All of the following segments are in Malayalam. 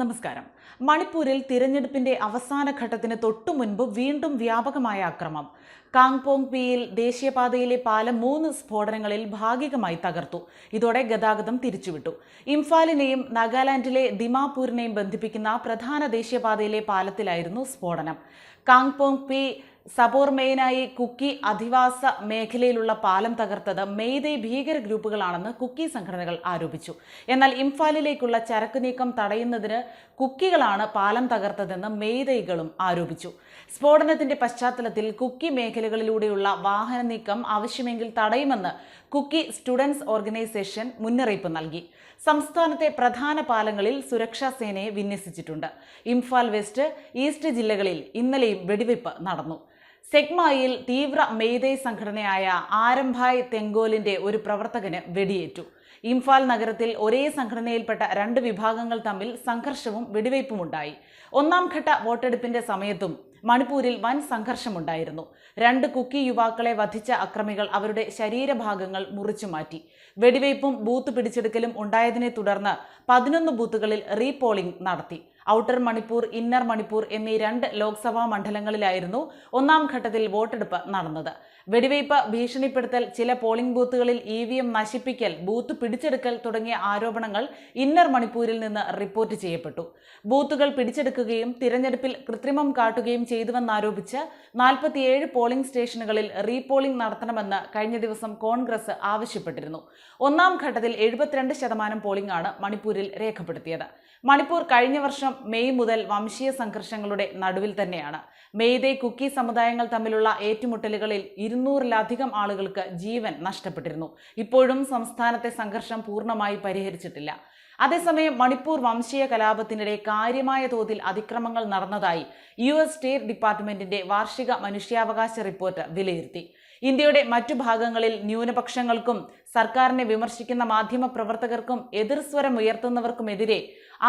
നമസ്കാരം. മണിപ്പൂരിൽ തിരഞ്ഞെടുപ്പിന്റെ അവസാന ഘട്ടത്തിന് തൊട്ടു മുൻപ് വീണ്ടും വ്യാപകമായ അക്രമം. കാങ്പോങ് പിയിൽ ദേശീയപാതയിലെ പാലം മൂന്ന് സ്ഫോടനങ്ങളിൽ ഭാഗികമായി തകർത്തു. ഇതോടെ ഗതാഗതം തിരിച്ചുവിട്ടു. ഇംഫാലിനെയും നാഗാലാൻഡിലെ ദിമാപൂരിനെയും ബന്ധിപ്പിക്കുന്ന പ്രധാന ദേശീയപാതയിലെ പാലത്തിലായിരുന്നു സ്ഫോടനം. കാങ്പോങ് പി സബോർമെയിനായി കുക്കി അധിവാസ മേഖലയിലുള്ള പാലം തകർത്തത് മെയ്തേ ഭീകര ഗ്രൂപ്പുകളാണെന്ന് കുക്കി സംഘടനകൾ ആരോപിച്ചു. എന്നാൽ ഇംഫാലിലേക്കുള്ള ചരക്ക് നീക്കം തടയുന്നതിന് കുക്കികളാണ് പാലം തകർത്തതെന്ന് മെയ്തൈകളും ആരോപിച്ചു. സ്ഫോടനത്തിന്റെ പശ്ചാത്തലത്തിൽ കുക്കി മേഖലകളിലൂടെയുള്ള വാഹന നീക്കം ആവശ്യമെങ്കിൽ തടയുമെന്ന് കുക്കി സ്റ്റുഡൻസ് ഓർഗനൈസേഷൻ മുന്നറിയിപ്പ് നൽകി. സംസ്ഥാനത്തെ പ്രധാന പാലങ്ങളിൽ സുരക്ഷാ സേനയെ വിന്യസിച്ചിട്ടുണ്ട്. ഇംഫാൽ വെസ്റ്റ് ഈസ്റ്റ് ജില്ലകളിൽ ഇന്നലെയും വെടിവയ്പ് നടന്നു. സെഗ്മായിൽ തീവ്ര മെയ്തേ സംഘടനയായ ആരംഭായ് തെങ്കോലിന്റെ ഒരു പ്രവർത്തകന് വെടിയേറ്റു. ഇംഫാൽ നഗരത്തിൽ ഒരേ സംഘടനയിൽപ്പെട്ട രണ്ട് വിഭാഗങ്ങൾ തമ്മിൽ സംഘർഷവും വെടിവയ്പുമുണ്ടായി. ഒന്നാം ഘട്ട വോട്ടെടുപ്പിന്റെ സമയത്തും മണിപ്പൂരിൽ വൻ സംഘർഷമുണ്ടായിരുന്നു. രണ്ട് കുക്കി യുവാക്കളെ വധിച്ച അക്രമികൾ അവരുടെ ശരീരഭാഗങ്ങൾ മുറിച്ചു മാറ്റി. വെടിവയ്പും ബൂത്ത് പിടിച്ചെടുക്കലും ഉണ്ടായതിനെ തുടർന്ന് പതിനൊന്ന് ബൂത്തുകളിൽ റീപോളിംഗ് നടത്തി. ഔട്ടർ മണിപ്പൂർ ഇന്നർ മണിപ്പൂർ എന്നീ രണ്ട് ലോക്സഭാ മണ്ഡലങ്ങളിലായിരുന്നു ഒന്നാം ഘട്ടത്തിൽ വോട്ടെടുപ്പ് നടന്നത്. വെടിവയ്പ് ഭീഷണിപ്പെടുത്തൽ ചില പോളിംഗ് ബൂത്തുകളിൽ ഇ വി എം നശിപ്പിക്കൽ ബൂത്ത് പിടിച്ചെടുക്കൽ തുടങ്ങിയ ആരോപണങ്ങൾ ഇന്നർ മണിപ്പൂരിൽ നിന്ന് റിപ്പോർട്ട് ചെയ്യപ്പെട്ടു. ബൂത്തുകൾ പിടിച്ചെടുക്കുകയും തിരഞ്ഞെടുപ്പിൽ കൃത്രിമം കാട്ടുകയും ചെയ്തുവെന്നാരോപിച്ച് നാൽപ്പത്തിയേഴ് പോളിംഗ് സ്റ്റേഷനുകളിൽ റീപോളിംഗ് നടത്തണമെന്ന് കഴിഞ്ഞ ദിവസം കോൺഗ്രസ് ആവശ്യപ്പെട്ടിരുന്നു. ഒന്നാം ഘട്ടത്തിൽ എഴുപത്തിരണ്ട് ശതമാനം പോളിംഗ് ആണ് മണിപ്പൂരിൽ രേഖപ്പെടുത്തിയത്. മണിപ്പൂർ കഴിഞ്ഞ വർഷം മെയ് മുതൽ വംശീയ സംഘർഷങ്ങളുടെ നടുവിൽ തന്നെയാണ്. മെയ്തേ കുക്കി സമുദായങ്ങൾ തമ്മിലുള്ള ഏറ്റുമുട്ടലുകളിൽ ഇരുന്നൂറിലധികം ആളുകൾക്ക് ജീവൻ നഷ്ടപ്പെട്ടിരുന്നു. ഇപ്പോഴും സംസ്ഥാനത്തെ സംഘർഷം പൂർണമായി പരിഹരിച്ചിട്ടില്ല. അതേസമയം മണിപ്പൂർ വംശീയ കലാപത്തിനിടെ കാര്യമായ തോതിൽ അതിക്രമങ്ങൾ നടന്നതായി യു എസ് സ്റ്റേറ്റ് ഡിപ്പാർട്ട്മെന്റിന്റെ വാർഷിക മനുഷ്യാവകാശ റിപ്പോർട്ട് വിലയിരുത്തി. ഇന്ത്യയുടെ മറ്റു ഭാഗങ്ങളിൽ ന്യൂനപക്ഷങ്ങൾക്കും സർക്കാരിനെ വിമർശിക്കുന്ന മാധ്യമ പ്രവർത്തകർക്കും എതിർസ്വരം ഉയർത്തുന്നവർക്കുമെതിരെ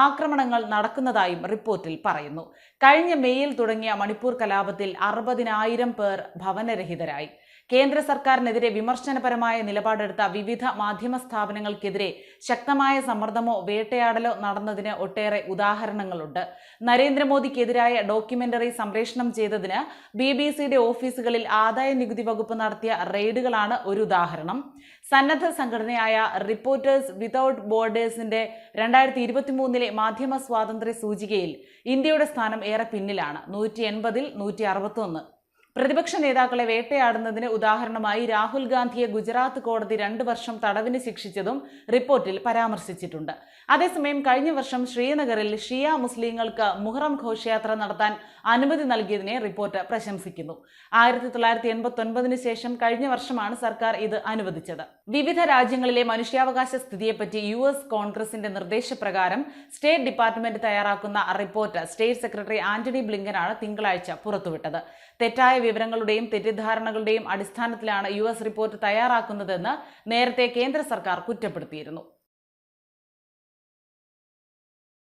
ആക്രമണങ്ങൾ നടക്കുന്നതായും റിപ്പോർട്ടിൽ പറയുന്നു. കഴിഞ്ഞ മെയ്യിൽ തുടങ്ങിയ മണിപ്പൂർ കലാപത്തിൽ അറുപതിനായിരം പേർ ഭവനരഹിതരായി. കേന്ദ്ര സർക്കാരിനെതിരെ വിമർശനപരമായ നിലപാടെടുത്ത വിവിധ മാധ്യമ സ്ഥാപനങ്ങൾക്കെതിരെ ശക്തമായ സമ്മർദ്ദമോ വേട്ടയാടലോ നടന്നതിന് ഒട്ടേറെ ഉദാഹരണങ്ങളുണ്ട്. നരേന്ദ്രമോദിക്കെതിരായ ഡോക്യുമെന്ററി സംപ്രേഷണം ചെയ്തതിന് ബി ബി സിയുടെ ഓഫീസുകളിൽ ആദായ നികുതി വകുപ്പ് നടത്തിയ റെയ്ഡുകളാണ് ഒരു ഉദാഹരണം. സന്നദ്ധ സംഘടനയായ റിപ്പോർട്ടേഴ്സ് വിതൗട്ട് ബോർഡേഴ്സിന്റെ രണ്ടായിരത്തി ഇരുപത്തി മൂന്നിലെ മാധ്യമ സ്വാതന്ത്ര്യ സൂചികയിൽ ഇന്ത്യയുടെ സ്ഥാനം ഏറെ പിന്നിലാണ് നൂറ്റി എൺപതിൽ നൂറ്റി അറുപത്തൊന്ന് പ്രതിപക്ഷ നേതാക്കളെ വേട്ടയാടുന്നതിന് ഉദാഹരണമായി രാഹുൽ ഗാന്ധിയെ ഗുജറാത്ത് കോടതി രണ്ട് വർഷം തടവിന് ശിക്ഷിച്ചതും റിപ്പോർട്ടിൽ പരാമർശിച്ചിട്ടുണ്ട്. അതേസമയം കഴിഞ്ഞ വർഷം ശ്രീനഗറിൽ ഷിയ മുസ്ലിങ്ങൾക്ക് മുഹറം ഘോഷയാത്ര നടത്താൻ അനുമതി നൽകിയതിനെ റിപ്പോർട്ട് പ്രശംസിക്കുന്നു. ആയിരത്തി തൊള്ളായിരത്തി എൺപത്തി ശേഷം കഴിഞ്ഞ വർഷമാണ് സർക്കാർ ഇത് അനുവദിച്ചത്. വിവിധ രാജ്യങ്ങളിലെ മനുഷ്യാവകാശ സ്ഥിതിയെപ്പറ്റി യു എസ് കോൺഗ്രസിന്റെ നിർദ്ദേശപ്രകാരം സ്റ്റേറ്റ് ഡിപ്പാർട്ട്മെന്റ് തയ്യാറാക്കുന്ന റിപ്പോർട്ട് സ്റ്റേറ്റ് സെക്രട്ടറി ആന്റണി ബ്ലിങ്കനാണ് തിങ്കളാഴ്ച പുറത്തുവിട്ടത്. തെറ്റായ വിവരങ്ങളുടെയും തെറ്റിദ്ധാരണകളുടെയും അടിസ്ഥാനത്തിലാണ് യു റിപ്പോർട്ട് തയ്യാറാക്കുന്നതെന്ന് നേരത്തെ കേന്ദ്ര സർക്കാർ കുറ്റപ്പെടുത്തിയിരുന്നു